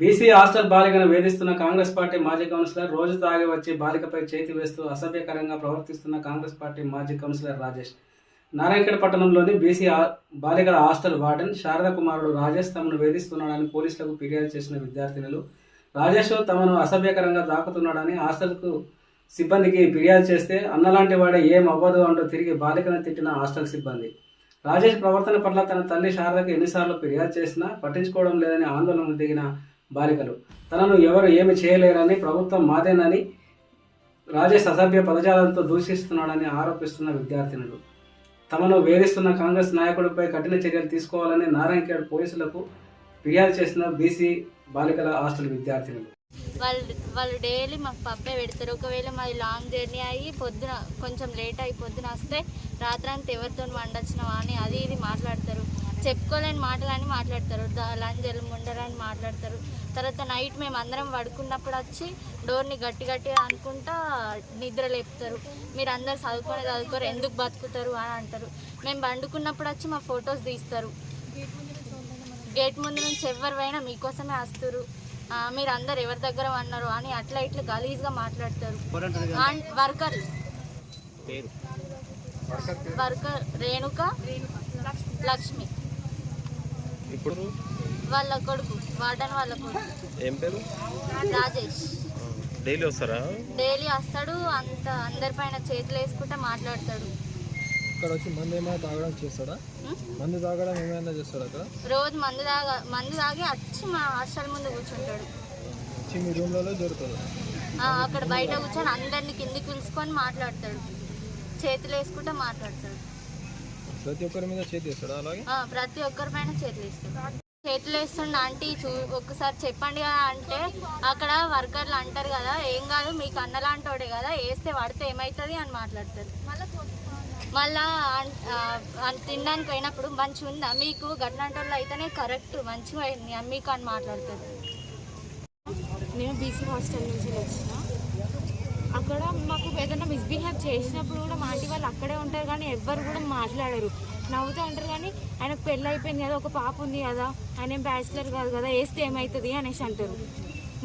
BC hostel బాలికను వేధిస్తున్న Congress party మాజీ కౌన్సిలర్ రోజు తాగి వచ్చి బాలికపై చేతి వేస్తూ అసభ్యకరంగా ప్రవర్తిస్తున్న కాంగ్రెస్ పార్టీ మాజీ కౌన్సిలర్ రాజేష్. నారాయణఖేడ్ పట్టణంలోని బీసీ బాలికల హాస్టల్ వార్డెన్ శారద కుమారుడు రాజేష్ తమను వేధిస్తున్నాడని పోలీసులకు ఫిర్యాదు చేసిన విద్యార్థినులు. రాజేష్ తమను అసభ్యకరంగా దాక్కుతున్నాడని హాస్టల్కు సిబ్బందికి ఫిర్యాదు చేస్తే అన్నలాంటి వాడే ఏం అవ్వదు అంటూ తిరిగి బాలికను తిట్టిన హాస్టల్ సిబ్బంది. రాజేష్ ప్రవర్తన పట్ల తన తల్లి శారదకు ఎన్నిసార్లు ఫిర్యాదు చేసినా పట్టించుకోవడం లేదని ఆందోళనకు దిగిన బాలికలు. తనను ఎవరు ఏమి చేయలేరని ప్రభుత్వం మాదేనని రాజేష్ అసభ్య పదజాలంతో దూషిస్తున్నాడని ఆరోపిస్తున్న విద్యార్థినులు. తమను వేధిస్తున్న కాంగ్రెస్ నాయకుడిపై కఠిన చర్యలు తీసుకోవాలని నారాయణఖేడ్ పోలీసులకు ఫిర్యాదు చేసిన బీసీ బాలికల హాస్టల్ విద్యార్థినులు. వాళ్ళు వాళ్ళు డైలీ మాకు పప్పే పెడతారు. ఒకవేళ మాది లాంగ్ జర్నీ అయ్యి పొద్దున కొంచెం లేట్ అయ్యి పొద్దున వస్తే రాత్రంతా ఎవరితో వండొచ్చినావా అని అది ఇది మాట్లాడతారు. చెప్పుకోలేని మాటలని మాట్లాడతారు. ద- లంజలు ముండరని మాట్లాడతారు. తర్వాత నైట్ మేము అందరం పడుకున్నప్పుడు వచ్చి డోర్ని గట్టి గట్టిగా అనుకుంటా నిద్ర లేపుతారు. మీరు అందరు చదువుకొని చదువుకోరు ఎందుకు బతుకుతారు అని అంటారు. మేము పండుకున్నప్పుడు వచ్చి మా ఫొటోస్ తీస్తారు. గేట్ ముందు నుంచి ఎవరు పోయినా మీకోసమే వస్తారు. మీరు అందరు ఎవరి దగ్గర అన్నారు అని అట్లా ఇట్లా గలీజ్గా మాట్లాడతారు. And worker. Worker Renuka Lakshmi. ఇప్పుడు? వాళ్ళ కొడుకు వార్డన్ వాళ్ళ కొడుకు. ఏం పేరు? రాజేష్. డైలీ వస్తారా? డైలీ వస్తాడు అంత అందరిపైన చేతులు వేసుకుంటే మాట్లాడతాడు. ఇక్కడ వచ్చి మందు ఏమైనా తాగడం చేస్తాడా? మందు తాగడం ఏమైనా చేస్తాడా అక్కడ? రోజు మందు తాగా మందు తాగి వచ్చి మా హాస్టల్ ముందు కూర్చుంటాడు. వచ్చి మీ రూమ్లలో అక్కడ బయట కూర్చొని అందరిని కిందికి పిలుచుకొని మాట్లాడతాడు. చేతులు వేసుకుంటే మాట్లాడతాడు. ప్రతి ఒక్కరి మీద చేతి వేస్తాడా అలాగే? ఆ, ప్రతి ఒక్కరి పైన చేతులు వేస్తాడు. చేతులు వేస్తుండ ఆంటీ చూ ఒక్కసారి చెప్పండి కదా అంటే అక్కడ వర్కర్లు అంటారు కదా ఏం కాదు మీకు అన్నలాంటోడే కదా వేస్తే పడితే ఏమవుతుంది అని మాట్లాడతారు. మళ్ళా తినడానికి పోయినప్పుడు మంచిగా ఉందా? మీకు గట్లాంటి అయితేనే కరెక్ట్ మంచిగా అయింది మీకు అని మాట్లాడతారు. నేను బీసీ హాస్టల్ నుంచి వచ్చిన. అక్కడ మాకు ఏదైనా మిస్బిహేవ్ చేసినప్పుడు కూడా మా ఆంటీ వాళ్ళు అక్కడే ఉంటారు కానీ ఎవ్వరు కూడా మాట్లాడరు. నవ్వుతూ ఉంటారు కానీ ఆయనకు పెళ్ళి అయిపోయింది కదా ఒక పాప ఉంది కదా ఆయన ఏం బ్యాచిలర్ కాదు కదా వేస్తే ఏమవుతుంది అనేసి అంటారు.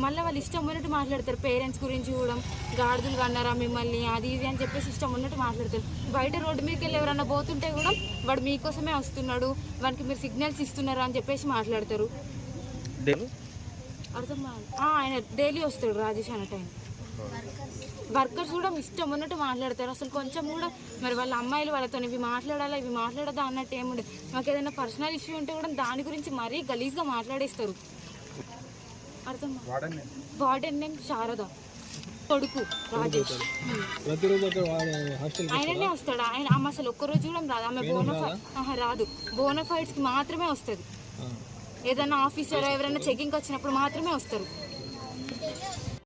మళ్ళీ వాళ్ళు ఇష్టం ఉన్నట్టు మాట్లాడతారు పేరెంట్స్ గురించి కూడా గాడిదలు కన్నారా మిమ్మల్ని అది ఇది అని చెప్పేసి ఇష్టం ఉన్నట్టు మాట్లాడతారు. బయట రోడ్డు మీదకి వెళ్ళి ఎవరన్నా పోతుంటే కూడా వాడు మీకోసమే వస్తున్నాడు వానికి మీరు సిగ్నల్స్ ఇస్తున్నారు అని చెప్పేసి మాట్లాడతారు. అర్థం ఆయన డైలీ వస్తాడు రాజేష్ అన్న టైం వర్కర్స్ కూడా ఇష్టం ఉన్నట్టు మాట్లాడతారు. అసలు కొంచెం కూడా మరి వాళ్ళ అమ్మాయిలు వాళ్ళతో ఇవి మాట్లాడాలా ఇవి మాట్లాడదా అన్నట్టు ఏముండదు మాకు ఏదైనా పర్సనల్ ఇష్యూ ఉంటే కూడా దాని గురించి మరీ గలీజ్గా మాట్లాడేస్తారు. అర్థం. Warden name Sharada. కొడుకు రాజేష్. ఆయననే వస్తాడు? ఆయన ఆమె అసలు ఒక్కరోజు కూడా రాదు. ఆమె బోనఫై రాదు? బోనఫైడ్స్కి మాత్రమే వస్తుంది. ఏదైనా ఆఫీసర్ ఎవరైనా చెకింగ్ వచ్చినప్పుడు మాత్రమే వస్తారు.